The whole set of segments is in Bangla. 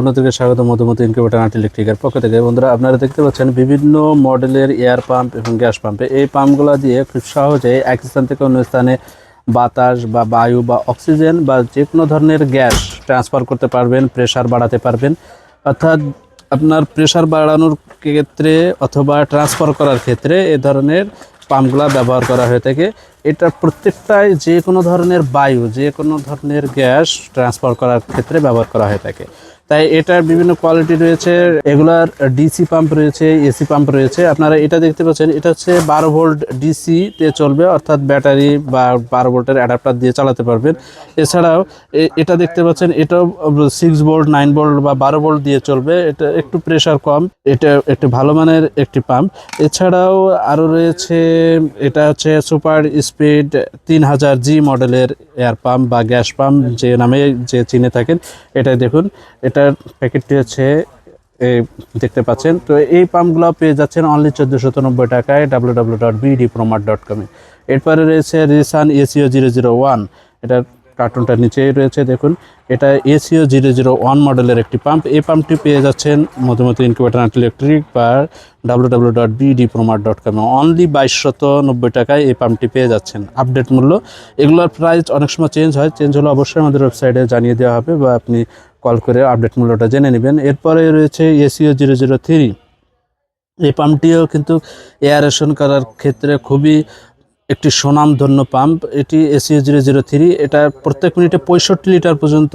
আপনাদেরকে স্বাগত মধুমতি ইনকিউবেটার আর্ট ইলেকট্রিকের পক্ষ থেকে। বন্ধুরা, আপনারা দেখতে পাচ্ছেন বিভিন্ন মডেলের এয়ার পাম্প এবং গ্যাস পাম্পে। এই পাম্পগুলো দিয়ে খুব সহজে এক স্থান থেকে অন্য স্থানে বাতাস বা বায়ু বা অক্সিজেন বা যে কোনো ধরনের গ্যাস ট্রান্সফার করতে পারবেন প্রেশার বাড়াতে পারবেন। অর্থাৎ আপনার প্রেশার বাড়ানোর ক্ষেত্রে অথবা ট্রান্সফার করার ক্ষেত্রে এ ধরনের পাম্পগুলা ব্যবহার করা হয়ে থাকে। এটা প্রত্যেকটাই যে কোনো ধরনের বায়ু যে কোনো ধরনের গ্যাস ট্রান্সফার করার ক্ষেত্রে ব্যবহার করা হয়ে থাকে। তাই এটার বিভিন্ন কোয়ালিটি রয়েছে, এগুলার ডিসি পাম্প রয়েছে এসি পাম্প রয়েছে। আপনারা এটা দেখতে পাচ্ছেন, এটা হচ্ছে বারো ভোল্ট ডিসিতে চলবে, অর্থাৎ ব্যাটারি বা বারো ভোল্টের অ্যাডাপ্টার দিয়ে চালাতে পারবেন। এছাড়াও এটা দেখতে পাচ্ছেন, এটাও সিক্স ভোল্ট নাইন ভোল্ট বা বারো ভোল্ট দিয়ে চলবে, এটা একটু প্রেশার কম, এটা একটু ভালো মানের একটি পাম্প এছাড়াও আরও রয়েছে, এটা হচ্ছে সুপার স্পিড তিন হাজার জি মডেলের এয়ার পাম্প বা গ্যাস পাম্প যে নামে যে চিনে থাকেন এটা দেখুন এটার প্যাকেটটি হচ্ছে দেখতে পাচ্ছেন। তো এই পাম্পগুলো পেয়ে যাচ্ছেন অনলি চোদ্দোশো নব্বই টাকায় W W dot BD promar dot কমে এরপরে রয়েছে Resun ACO zero zero one এটার কার্টুনটা নিচেই রয়েছে, দেখুন। এটা এসিও জিরো জিরো ওয়ান মডেলের একটি পাম্প এই পাম্পটি পেয়ে যাচ্ছেন মধুমতি ইনকিউবেটার অ্যান্ড ইলেকট্রিক বা W W dot BD promar dot কমে অনলি বাইশশত নব্বই টাকায় এই পাম্পটি পেয়ে যাচ্ছেন। আপডেট মূল্য। এগুলোর প্রাইস অনেক সময় চেঞ্জ হয়। চেঞ্জ হলে অবশ্যই আমাদের ওয়েবসাইটে জানিয়ে দেওয়া হবে বা আপনি কল করে আপডেট মূল্যটা জেনে নেবেন। এরপরে রয়েছে এসিও জিরো জিরো থ্রি। এই পাম্পটিও কিন্তু এয়ারেশন করার ক্ষেত্রে খুবই একটি সুনামধন্য পাম্প এটি এসিও জিরো জিরো থ্রি। এটা প্রত্যেক মিনিটে পঁয়ষট্টি লিটার পর্যন্ত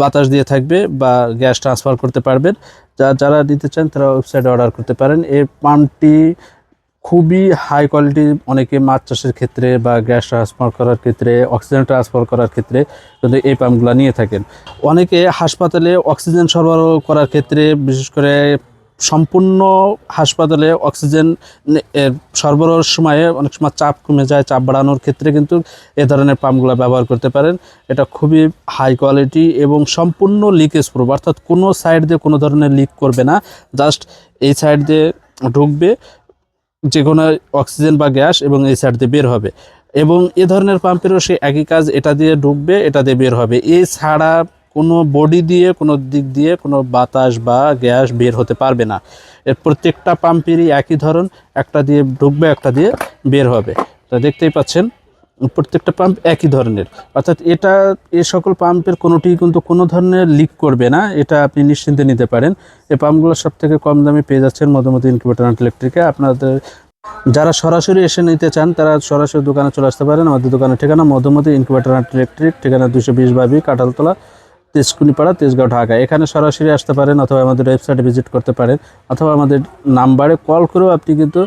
বাতাস দিয়ে থাকবে বা গ্যাস ট্রান্সফার করতে পারবেন। যা, যারা দিতে চান তারা ওয়েবসাইটে অর্ডার করতে পারেন। এই পাম্পটি খুবই হাই কোয়ালিটি অনেকে মাছ চাষের ক্ষেত্রে বা গ্যাস ট্রান্সফার করার ক্ষেত্রে অক্সিজেন ট্রান্সফার করার ক্ষেত্রে কিন্তু এই পাম্পগুলো নিয়ে থাকেন। অনেকে হাসপাতালে অক্সিজেন সরবরাহ করার ক্ষেত্রে, বিশেষ করে সম্পূর্ণ হাসপাতালে অক্সিজেন সরবরাহের সময়ে অনেক সময় চাপ কমে যায়, চাপ বাড়ানোর ক্ষেত্রে কিন্তু এ ধরনের পাম্পগুলো ব্যবহার করতে পারেন। এটা খুবই হাই কোয়ালিটি এবং সম্পূর্ণ লিকেজ প্রুফ অর্থাৎ কোনো সাইড দিয়ে কোনো ধরনের লিক করবে না জাস্ট এই সাইড দিয়ে ঢুকবে যে কোনো অক্সিজেন বা গ্যাস এবং এই সাইড দিয়ে বের হবে। এবং এ ধরনের পাম্পেরও সে একই কাজ, এটা দিয়ে ডুববে, এটা দিয়ে বের হবে। এছাড়া কোনো বডি দিয়ে, কোনো দিক দিয়ে কোনো বাতাস বা গ্যাস বের হতে পারবে না। এর প্রত্যেকটা পাম্পেরই একই ধরন, একটা দিয়ে ডুববে, একটা দিয়ে বের হবে। তা দেখতেই পাচ্ছেন প্রত্যেকটা পাম্প একই ধরনের। অর্থাৎ এটা, এ সকল পাম্পের কোনোটি কিন্তু কোনো ধরনের লিক করবে না, এটা আপনি নিশ্চিন্তে নিতে পারেন। এই পাম্পগুলো সব থেকে কম দামে পেয়ে যাচ্ছেন মধুমতি ইনকিউবেটার ইলেকট্রিকে আপনাদের, যারা সরাসরি এসে নিতে চান, তারা সরাসরি দোকানে চলে আসতে পারেন। আমাদের দোকানের ঠিকানা মধুমতি ইনকিউবেটার ইলেকট্রিক ঠিকানা দুশো বিশ বাবি, কাঁঠালতলা, তেজকুনিপাড়া, তেজগাঁও, ঢাকা। এখানে সরাসরি আসতে পারেন অথবা আমাদের ওয়েবসাইটে ভিজিট করতে পারেন। অথবা আমাদের নাম্বারে কল করেও আপনি কিন্তু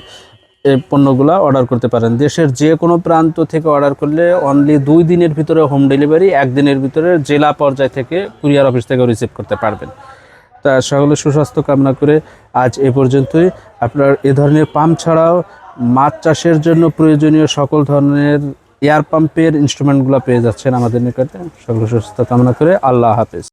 এই পণ্যগুলো অর্ডার করতে পারেন। দেশের যে কোনো প্রান্ত থেকে অর্ডার করলে অনলি দুই দিনের ভিতরে হোম ডেলিভারি একদিনের ভিতরে জেলা পর্যায় থেকে কুরিয়ার অফিস থেকে রিসিভ করতে পারবেন। তা সকলে সুস্বাস্থ্য কামনা করে আজ এ পর্যন্তই। আপনার এ ধরনের পাম্প ছাড়াও মাছ চাষের জন্য প্রয়োজনীয় সকল ধরনের এয়ার পাম্পের ইনস্ট্রুমেন্টগুলো পেয়ে যাচ্ছেন আমাদের নিকটে। সকলে সুস্থ কামনা করে আল্লাহ হাফেজ।